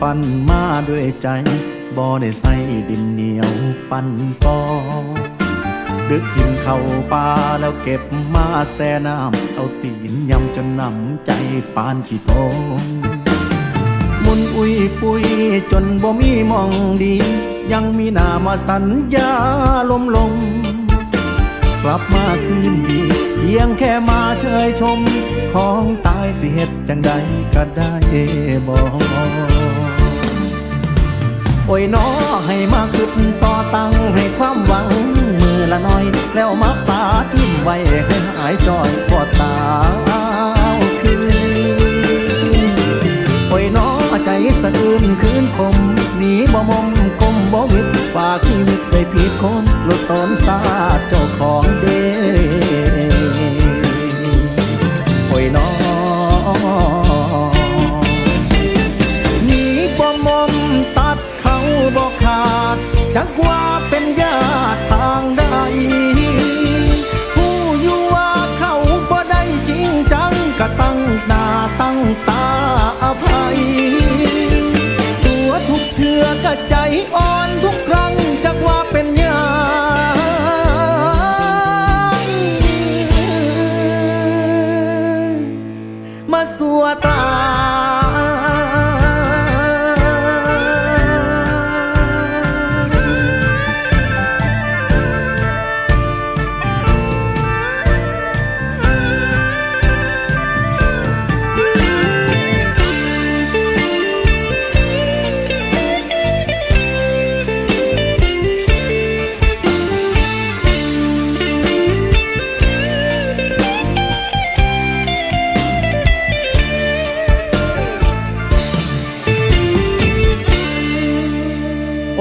ปั้นมาด้วยใจ บ่ได้ใส่ดินเหนียวปั้นกอดึกทิมเข้าป่าแล้วเก็บมาแซ่น้ำเอาตีนยำจนน้ำใจปานขี้ทงมุนอุ้ยปุยจนบ่มีมองดี ยังมีหน้ามาสัญญาลมลง กลับมาคืนดี เพียงแค่มาเชยชม ของตายสิเหตุจังใดก็ได้บอกโอ้ ยน้อให้มาขึ้นต่อตั้งให้ความหวัง มือละน้อย แล้วมาปาทิ้มไว้ให้หายจอยปอดตาคืนโอยน้อใจสะอื้นคืนคมหนีบ่มมกมบ่วิดฝากชีวิตไปผิดคนหลุดตนสาดเจ้าของเด้ จักว่าเป็นญาติทางใดผู้อยู่ว่าเขาบ่ได้จริงจังก็ตั้งหน้าตั้งตาอภัย ตัวทุกเทือก็ใจอ่อนทุกครั้งจักว่าเป็นญาติมาสัวตา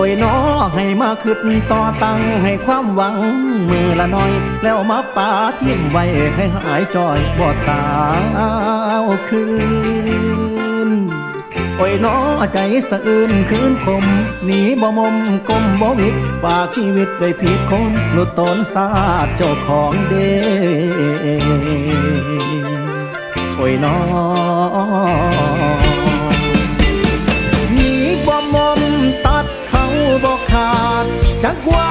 ยน้อให้มาขึ้นต่อตั้งให้ความหวัง มือละน้อย แล้วมาปาทิ้มไว้ให้หายจอยบ่ตาคืนโอ้ยน้อใจสะอื้นคืนคมหนีบ่มมกลมบ่วิดฝากชีวิตไว้ผิดคนหลุดตนสาดเจ้าของเด้โอ้ยน้อ ตัด